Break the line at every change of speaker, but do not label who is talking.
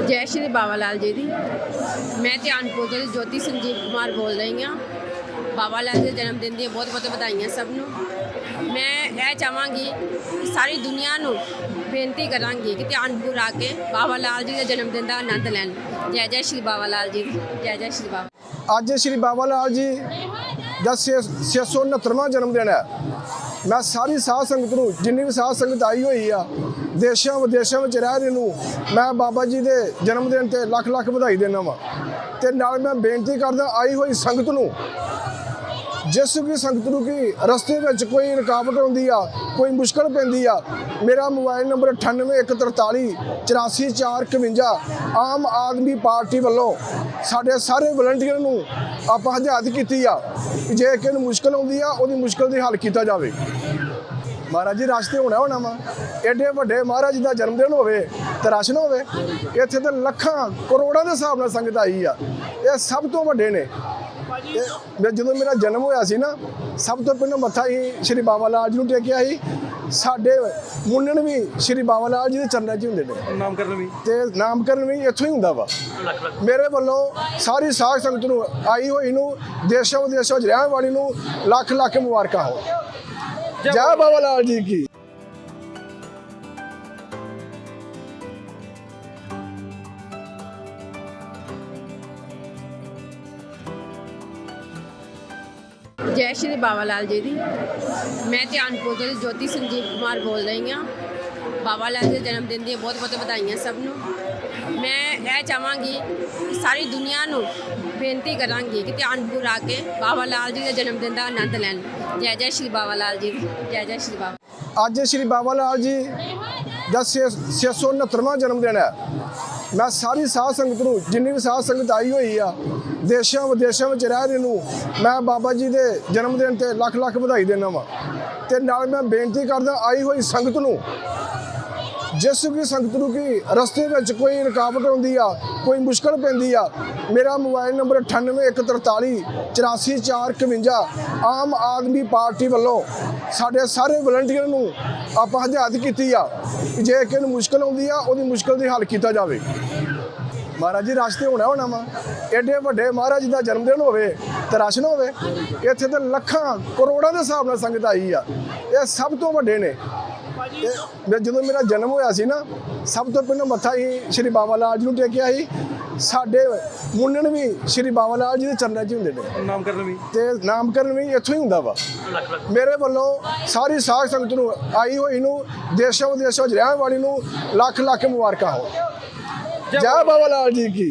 ਜੈ ਸ਼੍ਰੀ ਬਾਬਾ ਲਾਲ ਜੀ ਦੀ। ਮੈਂ ਧਿਆਨਪੁਰ ਤੋਂ ਜੋਤੀ ਸੰਜੀਵ ਕੁਮਾਰ ਬੋਲ ਰਹੀ ਹਾਂ। ਬਾਬਾ ਲਾਲ ਜੀ ਦੇ ਜਨਮ ਦਿਨ ਦੀਆਂ ਬਹੁਤ ਬਹੁਤ ਵਧਾਈਆਂ ਸਭ ਨੂੰ। ਮੈਂ ਇਹ ਚਾਹਾਂਗੀ ਸਾਰੀ ਦੁਨੀਆ ਨੂੰ ਬੇਨਤੀ ਕਰਾਂਗੀ ਕਿ ਧਿਆਨਪੁਰ ਆ ਕੇ ਬਾਬਾ ਲਾਲ ਜੀ ਦੇ ਜਨਮ ਦਿਨ ਦਾ ਆਨੰਦ ਲੈਣ। ਜੈ ਜੈ ਸ਼੍ਰੀ ਬਾਬਾ ਲਾਲ ਜੀ ਦੀ ਜੈ ਜੈ ਸ਼੍ਰੀ ਬਾਬਾ
ਅੱਜ ਸ਼੍ਰੀ ਬਾਬਾ ਲਾਲ ਜੀ ਦਾ 669ਵਾਂ ਜਨਮ ਦਿਨ ਹੈ। ਮੈਂ ਸਾਰੀ ਸਾਧ ਸੰਗਤ ਨੂੰ, ਜਿੰਨੀ ਵੀ ਸਾਧ ਸੰਗਤ ਆਈ ਹੋਈ ਆ, ਦੇਸ਼ਾਂ ਵਿਦੇਸ਼ਾਂ ਵਿੱਚ ਰਹਿ ਰਹੇ ਨੂੰ, ਮੈਂ ਬਾਬਾ ਜੀ ਦੇ ਜਨਮ ਦਿਨ ਤੇ ਲੱਖ ਲੱਖ ਵਧਾਈ ਦੇਣਾ ਵਾਂ। ਤੇ ਨਾਲ ਮੈਂ ਬੇਨਤੀ ਕਰਦਾ, ਆਈ ਹੋਈ ਸੰਗਤ ਨੂੰ ਜਿਸ ਵੀ ਸੰਗਤ ਨੂੰ ਕਿ ਰਸਤੇ ਵਿੱਚ ਕੋਈ ਰੁਕਾਵਟ ਆਉਂਦੀ ਆ, ਕੋਈ ਮੁਸ਼ਕਲ ਪੈਂਦੀ ਆ, ਮੇਰਾ mobile number 9814 84451 Aam Aadmi party ਵੱਲੋਂ ਸਾਡੇ ਸਾਰੇ ਵਲੰਟੀਅਰ ਨੂੰ ਆਪਾਂ ਹਦਾਇਤ ਕੀਤੀ ਆ ਕਿ ਜੇ ਕਿਸੇ ਨੂੰ ਮੁਸ਼ਕਲ ਆਉਂਦੀ ਆ, ਉਹਦੀ ਮੁਸ਼ਕਲ ਦੀ ਹੱਲ ਕੀਤਾ ਜਾਵੇ। ਮਹਾਰਾਜ ਜੀ, ਰਸ਼ ਤੇ ਹੋਣਾ ਹੋਣਾ ਵਾ। ਐਡੇ ਵੱਡੇ ਮਹਾਰਾਜ ਦਾ ਜਨਮ ਦਿਨ ਹੋਵੇ ਤੇ ਰਸ਼ ਨਾ ਹੋਵੇ, ਇੱਥੇ ਤਾਂ ਲੱਖਾਂ ਕਰੋੜਾਂ ਦੇ ਹਿਸਾਬ ਨਾਲ ਸੰਗਤ ਆਈ ਆ। ਇਹ ਸਭ ਤੋਂ ਵੱਡੇ ਨੇ। ਮੈਂ ਜਦੋਂ ਮੇਰਾ ਜਨਮ ਹੋਇਆ ਸੀ ਨਾ ਸਭ ਤੋਂ ਪਹਿਲਾਂ ਮੱਥਾ ਹੀ ਸ਼੍ਰੀ ਬਾਬਾ ਲਾਲ ਜੀ ਨੂੰ ਟੇਕਿਆ ਸੀ। ਸਾਡੇ ਮੁੰਨਣ ਵੀ ਸ਼੍ਰੀ ਬਾਬਾ ਲਾਲ ਜੀ ਦੇ ਚਰਨਾਂ 'ਚ ਹੁੰਦੇ ਨੇ।
ਨਾਮਕਰਨ ਵੀ।
ਤੇ ਨਾਮਕਰਨ ਵੀ ਇੱਥੋਂ ਹੀ ਹੁੰਦਾ ਵਾ। ਮੇਰੇ ਵੱਲੋਂ ਸਾਰੀ ਸਾਧ ਸੰਗਤ ਨੂੰ ਆਈ ਹੋਈ ਨੂੰ ਦੇਸ਼ਾਂ ਵਿਦੇਸ਼ਾਂ 'ਚ ਰਹਿਣ ਵਾਲੀ ਨੂੰ ਲੱਖ ਲੱਖ ਮੁਬਾਰਕਾਂ ਹੋ। ਜੈ ਬਾਬਾ ਲਾਲ ਜੀ ਕੀ।
ਜੈ ਸ਼੍ਰੀ ਬਾਬਾ ਲਾਲ ਜੀ ਦੀ। ਮੈਂ ਧਿਆਨਪੁਰ ਤੋਂ ਜੋਤੀ ਸੰਜੀਵ ਕੁਮਾਰ ਬੋਲ ਰਹੀ ਹਾਂ। ਬਾਬਾ ਲਾਲ ਜੀ ਦੇ ਜਨਮ ਦਿਨ ਦੀਆਂ ਬਹੁਤ ਬਹੁਤ ਵਧਾਈਆਂ ਸਭ ਨੂੰ। ਮੈਂ ਇਹ ਚਾਹਾਂਗੀ ਕਿ ਸਾਰੀ ਦੁਨੀਆ ਨੂੰ ਬੇਨਤੀ ਕਰਾਂਗੀ ਕਿ ਧਿਆਨਪੁਰ ਆ ਕੇ ਬਾਬਾ ਲਾਲ ਜੀ ਦੇ ਜਨਮ ਦਿਨ ਦਾ ਆਨੰਦ ਲੈਣ। ਜੈ ਜੈ ਸ਼੍ਰੀ ਬਾਬਾ ਲਾਲ ਜੀ। ਜੈ ਜੈ ਸ਼੍ਰੀ ਬਾਬਾ
ਅੱਜ ਸ਼੍ਰੀ ਬਾਬਾ ਲਾਲ ਜੀ ਦਾ 669ਵਾਂ ਜਨਮ ਦਿਨ ਹੈ। ਮੈਂ ਸਾਰੀ ਸਾਧ ਸੰਗਤ ਨੂੰ, ਜਿੰਨੀ ਵੀ ਸਾਧ ਸੰਗਤ ਆਈ ਹੋਈ ਆ, ਦੇਸ਼ਾਂ ਵਿਦੇਸ਼ਾਂ ਵਿੱਚ ਰਹਿ ਰਹੇ ਨੂੰ, ਮੈਂ ਬਾਬਾ ਜੀ ਦੇ ਜਨਮ ਦਿਨ ਤੇ ਲੱਖ ਲੱਖ ਵਧਾਈ ਦੇਣਾ ਵਾਂ। ਤੇ ਨਾਲ ਮੈਂ ਬੇਨਤੀ ਕਰਦਾ, ਆਈ ਹੋਈ ਸੰਗਤ ਨੂੰ ਜਿਸ ਵੀ ਸੰਗਤ ਨੂੰ ਕਿ ਰਸਤੇ ਵਿੱਚ ਕੋਈ ਰੁਕਾਵਟ ਆਉਂਦੀ ਆ, ਕੋਈ ਮੁਸ਼ਕਲ ਪੈਂਦੀ ਆ, ਮੇਰਾ mobile number 9814 84451 Aam Aadmi party ਵੱਲੋਂ ਸਾਡੇ ਸਾਰੇ ਵਲੰਟੀਅਰ ਨੂੰ ਆਪਾਂ ਹਦਾਇਤ ਕੀਤੀ ਆ ਕਿ ਜੇ ਕਿਸੇ ਨੂੰ ਮੁਸ਼ਕਲ ਆਉਂਦੀ ਆ, ਉਹਦੀ ਮੁਸ਼ਕਲ ਦੇ ਹੱਲ ਕੀਤਾ ਜਾਵੇ। ਮਹਾਰਾਜ ਜੀ, ਰਸ਼ ਤੇ ਹੋਣਾ ਹੋਣਾ ਵਾ। ਐਡੇ ਵੱਡੇ ਮਹਾਰਾਜ ਜੀ ਦਾ ਜਨਮ ਦਿਨ ਹੋਵੇ ਤੇ ਰਸ਼ ਨਾ ਹੋਵੇ, ਇੱਥੇ ਤਾਂ ਲੱਖਾਂ ਕਰੋੜਾਂ ਦੇ ਹਿਸਾਬ ਨਾਲ ਸੰਗਤ ਆਈ ਆ। ਇਹ ਸਭ ਤੋਂ ਵੱਡੇ ਨੇ। ਮੈਂ ਜਦੋਂ ਮੇਰਾ ਜਨਮ ਹੋਇਆ ਸੀ ਨਾ ਸਭ ਤੋਂ ਪਹਿਲਾਂ ਮੱਥਾ ਹੀ ਸ਼੍ਰੀ ਬਾਬਾ ਲਾਲ ਜੀ ਨੂੰ ਟੇਕਿਆ ਸੀ। ਸਾਡੇ ਮੁੰਨਣ ਵੀ ਸ਼੍ਰੀ ਬਾਬਾ ਲਾਲ ਜੀ ਦੇ ਚਰਨਾਂ 'ਚ ਹੁੰਦੇ ਨੇ।
ਨਾਮਕਰਨ ਵੀ?
ਤੇ ਨਾਮਕਰਨ ਵੀ ਇੱਥੋਂ ਹੀ ਹੁੰਦਾ ਵਾ। ਮੇਰੇ ਵੱਲੋਂ ਸਾਰੀ ਸਾਧ ਸੰਗਤ ਨੂੰ ਆਈ ਹੋਈ ਨੂੰ ਦੇਸ਼ਾਂ ਵਿਦੇਸ਼ਾਂ 'ਚ ਰਹਿਣ ਵਾਲੀ ਨੂੰ ਲੱਖ ਲੱਖ ਮੁਬਾਰਕਾਂ ਹੋ। ਜੈ ਬਾਬਾ ਲਾਲ ਜੀ ਕੀ।